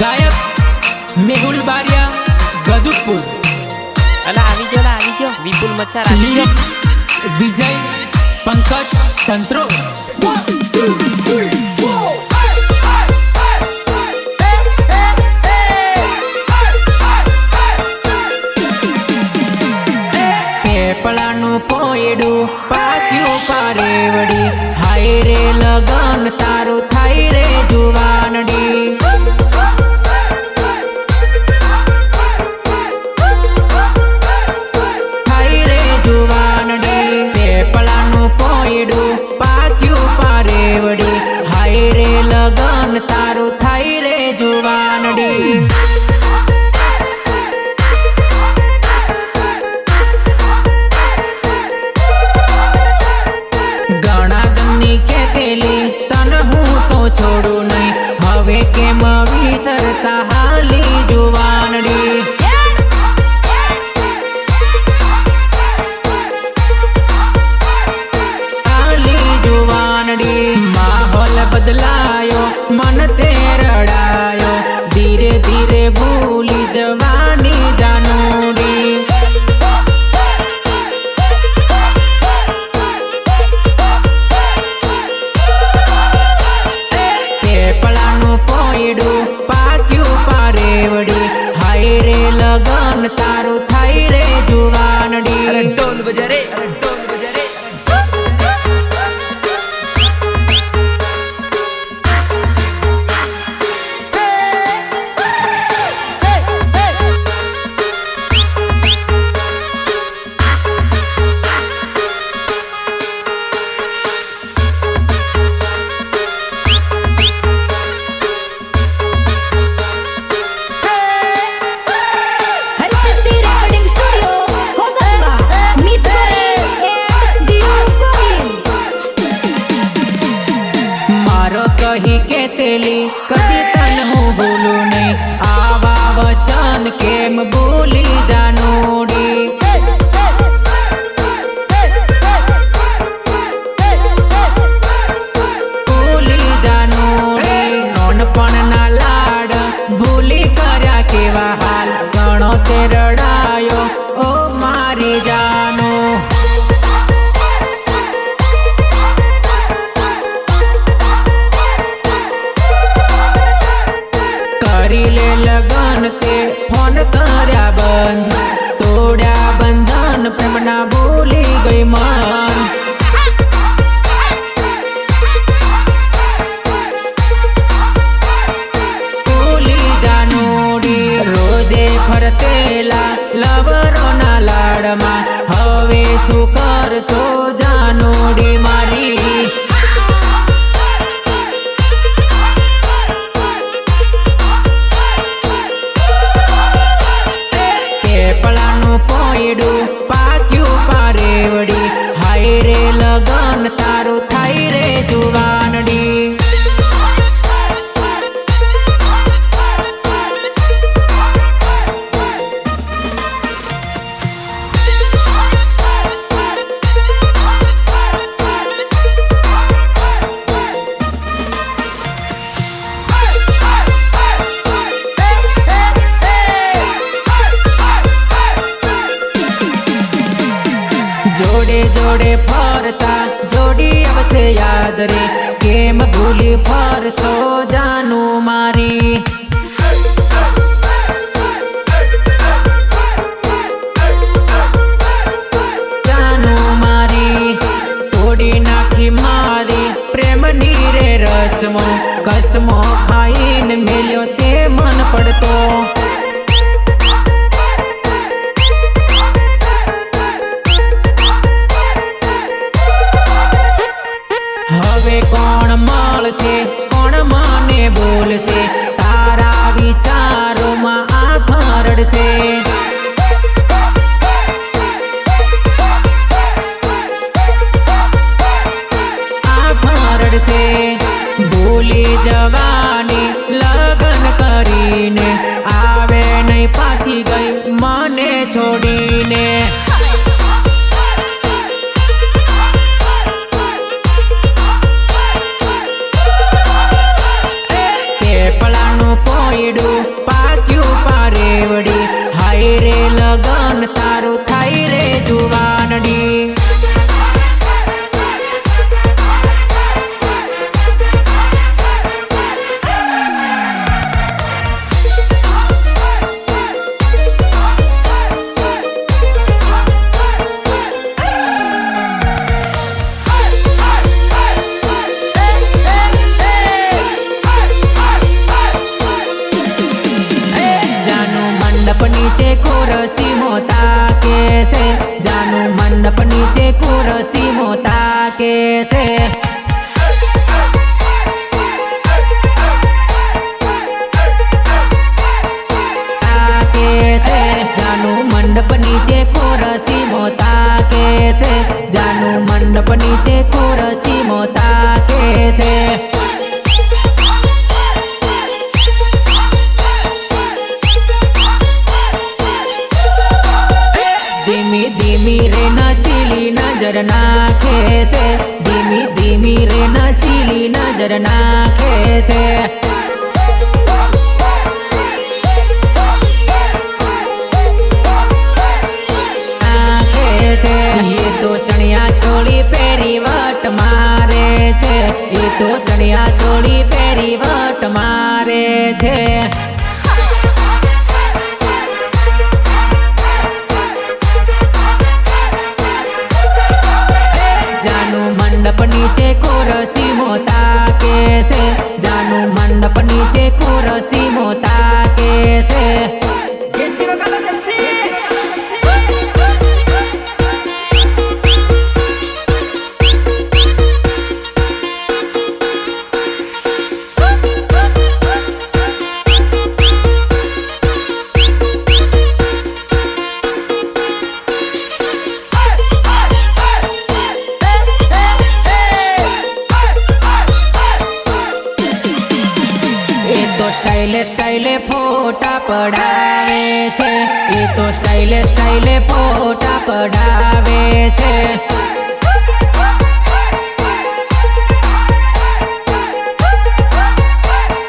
ગાયક મેહુલ બારિયા ગદુપુર અલા આવી ગયો આવી ગયો. વિપુલ મચ્છર આવી ગયો. વિજય પંકજ સંત્રો. પેપળાનું કોયડું પાક્યું પારેવડી. હાય રે લગન તારું થાય રે જુવાનડી હવે કેમ વિસરતા લગન તારું નોનપણના લાડ. ભૂલી કર્યા કેવા હાલ. ઘણો તે રડાયો. ઓ મારી જાનો. કરી લે લગન તે ફોન કર્યા બંધ. જોડે ફરતા, જોડી આવશે યાદ રે. કેમ ભૂલી ફરશો જાનું મારી? જાનું મારી, તોડી નાખી મારી પ્રેમની રે રસમો. કસમો ખાઈને મેલ્યો તે મન પડતો. છે. મંડપ નીચે ખોરસી મોતા કે છે. જાનું મંડપ નીચે ખોરસી મોતા કે છે. ધીમી ધીમી રે નસીલી નજર નાખે ધીમી ધીમી રે નસીલી નજર નાખે છે. તો ચણિયા ચોળી પહેરી વટ મારે છે. એ તો સ્ટાઈલે સ્ટાઇલે ફોટા પડાવે છે. એ તો સ્ટાઇલે સ્ટાઇલે ફોટા પડાવે છે.